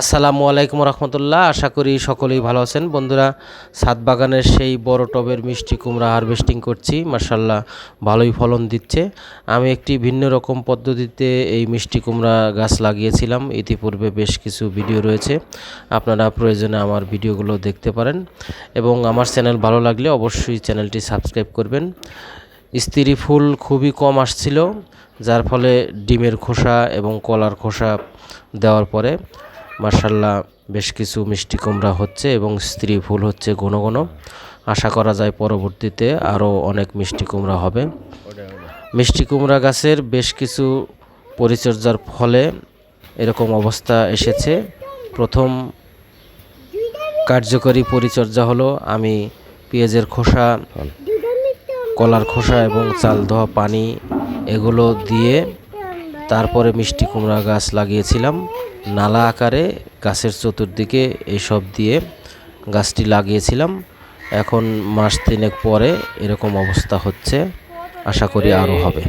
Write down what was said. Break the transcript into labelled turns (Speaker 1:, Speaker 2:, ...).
Speaker 1: আসসালামু আলাইকুম রহমতুল্লাহ। আশা করি সকলেই ভালো আছেন। বন্ধুরা সাত বাগানের সেই বড় টবের মিষ্টি কুমড়া হারভেস্টিং করছি। মার্শাল্লাহ ভালোই ফলন দিচ্ছে। আমি একটি ভিন্ন রকম পদ্ধতিতে এই মিষ্টি কুমড়া গাছ লাগিয়েছিলাম। ইতিপূর্বে বেশ কিছু ভিডিও রয়েছে। আপনারা প্রয়োজনে আমার ভিডিওগুলো দেখতে পারেন। এবং আমার চ্যানেল ভালো লাগলে অবশ্যই চ্যানেলটি সাবস্ক্রাইব করবেন। স্ত্রী ফুল খুবই কম আসছিল, যার ফলে ডিমের খোসা এবং কলার খোসা দেওয়ার পরে মার্শাল্লাহ বেশ কিছু মিষ্টি কুমড়া হচ্ছে এবং স্ত্রী ফুল হচ্ছে ঘন ঘন। আশা করা যায় পরবর্তীতে আরও অনেক মিষ্টি কুমড়া হবে। মিষ্টি কুমড়া গাছের বেশ কিছু পরিচর্যার ফলে এরকম অবস্থা এসেছে। প্রথম কার্যকরী পরিচর্যা হলো, আমি পেঁয়াজের খোসা, কলার খোসা এবং চাল, ধোয়া পানি এগুলো দিয়ে তারপরে মিষ্টি কুমড়া গাছ লাগিয়েছিলাম। নালা আকারে গাছের চতুর্দিকে এসব দিয়ে গাছটি লাগিয়েছিলাম। এখন মাস তিনেক পরে এরকম অবস্থা হচ্ছে। আশা করি আরও হবে।